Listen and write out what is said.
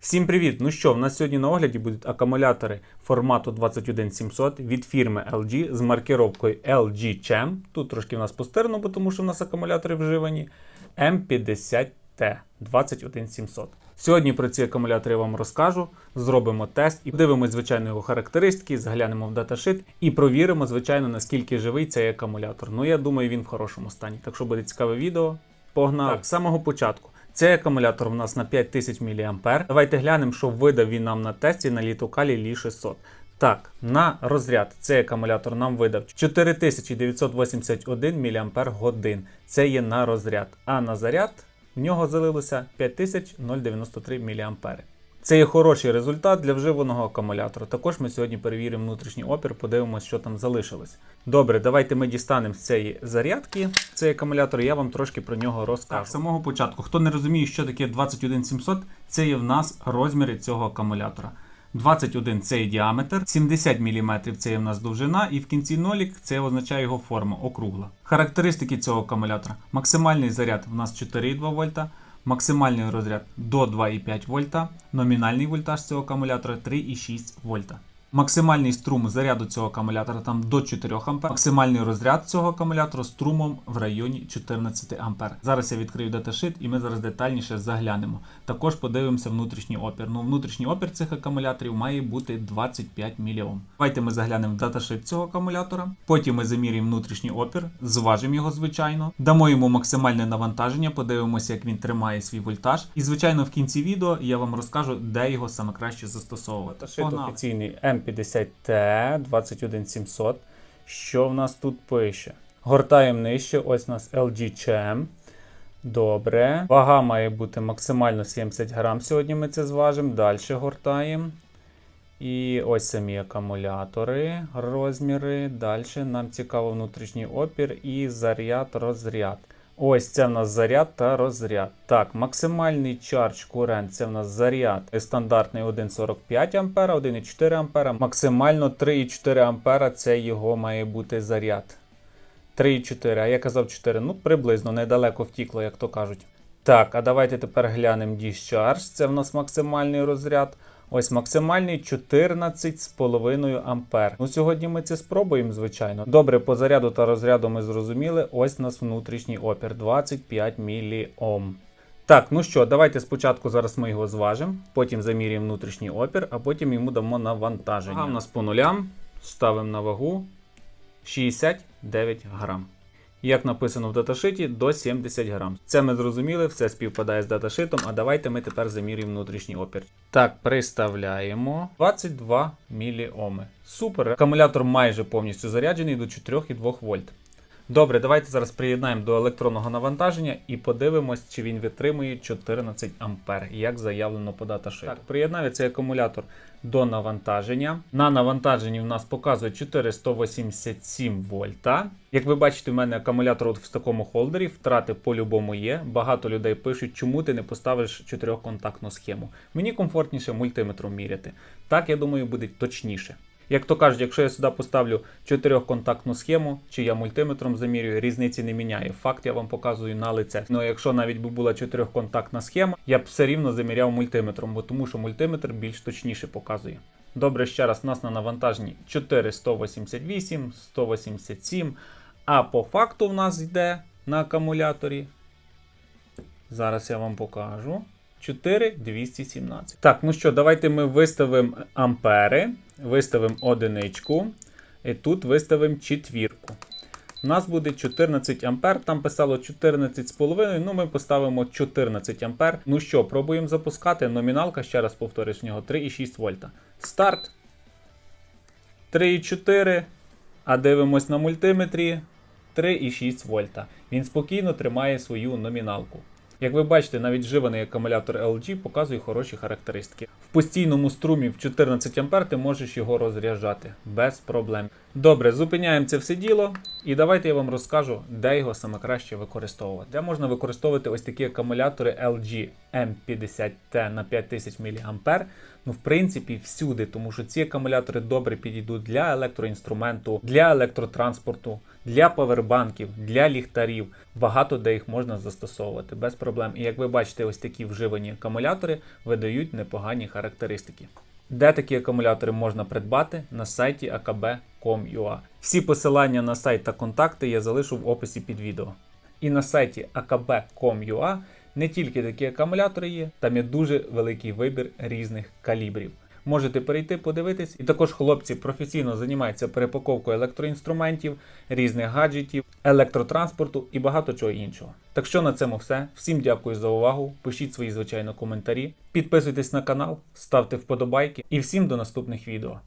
Всім привіт! Ну що, в нас сьогодні на огляді будуть акумулятори формату 21700 від фірми LG з маркировкою LG Chem. Тут трошки в нас постирано, бо тому що в нас акумулятори вживані. M50T 21700. Сьогодні про ці акумулятори я вам розкажу, зробимо тест і подивимось, звичайно, його характеристики, заглянемо в даташит і провіримо, звичайно, наскільки живий цей акумулятор. Ну, я думаю, він в хорошому стані. Так що буде цікаве відео. Погнали! Так, з самого початку. Цей акумулятор у нас на 5000 мА. Давайте глянемо, що видав він нам на тесті на літокалі Лі 600. Так, на розряд цей акумулятор нам видав 4981 мАч. Це є на розряд. А на заряд в нього залилося 5093 мА. Це є хороший результат для вживаного акумулятора. Також ми сьогодні перевіримо внутрішній опір, подивимося, що там залишилось. Добре, давайте ми дістанемо з цієї зарядки цей акумулятор, я вам трошки про нього розкажу. Так, з самого початку, хто не розуміє, що таке 21700, це є в нас розміри цього акумулятора. 21 це є діаметр, 70 мм це є в нас довжина, і в кінці нолік це означає його форма округла. Характеристики цього акумулятора: максимальний заряд в нас 4,2 вольта. Максимальний розряд до 2,5 вольта, номінальний вольтаж цього акумулятора 3,6 вольта. Максимальний струм заряду цього акумулятора там до 4 А. Максимальний розряд цього акумулятора струмом в районі 14 А. Зараз я відкрию даташит і ми зараз детальніше заглянемо. Також подивимося внутрішній опір. Ну, внутрішній опір цих акумуляторів має бути 25 мільйом. Давайте ми заглянемо в даташит цього акумулятора. Потім ми замірюємо внутрішній опір, зважимо його звичайно, дамо йому максимальне навантаження, подивимося, як він тримає свій вольтаж. І звичайно, в кінці відео я вам розкажу, де його саме краще застосовувати. Даташит офіційний M50T 21700. Що в нас тут пише? Гортаємо нижче, ось у нас LG CHM. Добре. Вага має бути максимально 70 грам. Сьогодні ми це зважимо. Далі гортаємо. І ось самі акумулятори, розміри. Далі нам цікаво внутрішній опір і заряд, розряд. Ось це в нас заряд та розряд. Так, максимальний чардж курент це в нас заряд стандартний 1,45 А, 1,4 А. Максимально 3,4 А це його має бути заряд. 3,4, а я казав 4, ну приблизно недалеко втікло, як то кажуть. Так, а давайте тепер глянемо Discharge. Це в нас максимальний розряд. Ось максимальний 14,5 ампер. Ну сьогодні ми це спробуємо, звичайно. Добре, по заряду та розряду ми зрозуміли. Ось нас внутрішній опір 25 міліом. Так, ну що, давайте спочатку зараз ми його зважимо, потім замірюємо внутрішній опір, а потім йому дамо навантаження. Ага, у нас по нулям ставимо на вагу 69 грам. Як написано в даташиті, до 70 грам. Це ми зрозуміли, все співпадає з даташитом. А давайте ми тепер замірюємо внутрішній опір. Так, приставляємо 22 міліоми. Супер. Акумулятор майже повністю заряджений до 4,2 вольт. Добре, давайте зараз приєднаємо до електронного навантаження і подивимось, чи він витримує 14 ампер, як заявлено по даташиту. Так, приєднаю цей акумулятор до навантаження. На навантаженні в нас показує 487 вольта. Як ви бачите, в мене акумулятор от в такому холдері, втрати по-любому є. Багато людей пишуть, чому ти не поставиш чотирьохконтактну схему. Мені комфортніше мультиметром міряти. Так, я думаю, буде точніше. Як то кажуть, якщо я сюди поставлю чотирьохконтактну схему, чи я мультиметром замірюю, різниці не міняє. Факт я вам показую на лице. Ну якщо навіть би була чотирьохконтактна схема, я б все рівно заміряв мультиметром, бо тому що мультиметр більш точніше показує. Добре, ще раз, нас на навантаженні 4,188, 187. А по факту в нас йде на акумуляторі. Зараз я вам покажу. 4217. Так, ну що, давайте ми виставимо ампери, виставимо одиничку. І тут виставимо четвірку. У нас буде 14 ампер, там писало 14,5, ну ми поставимо 14 ампер. Ну що, пробуємо запускати. Номіналка, ще раз повторюсь, в нього 3,6 вольта. Старт. 3,4. А дивимось на мультиметрі 3,6 вольта. Він спокійно тримає свою номіналку. Як ви бачите, навіть вживаний акумулятор LG показує хороші характеристики. В постійному струмі в 14 А ти можеш його розряджати без проблем. Добре, зупиняємо це все діло. І давайте я вам розкажу, де його саме краще використовувати. Де можна використовувати ось такі акумулятори LG M50T на 5000 мАh. Ну, в принципі, всюди, тому що ці акумулятори добре підійдуть для електроінструменту, для електротранспорту, для павербанків, для ліхтарів. Багато де їх можна застосовувати без проблем. І як ви бачите, ось такі вживані акумулятори видають непогані характеристики. Де такі акумулятори можна придбати на сайті akb.com.ua. Всі посилання на сайт та контакти я залишу в описі під відео. І на сайті akb.com.ua не тільки такі акумулятори є, там є дуже великий вибір різних калібрів. Можете перейти подивитись, і також хлопці професійно займаються перепаковкою електроінструментів, різних гаджетів, електротранспорту і багато чого іншого. Так що на цьому все. Всім дякую за увагу. Пишіть свої звичайно коментарі, підписуйтесь на канал, ставте вподобайки і всім до наступних відео.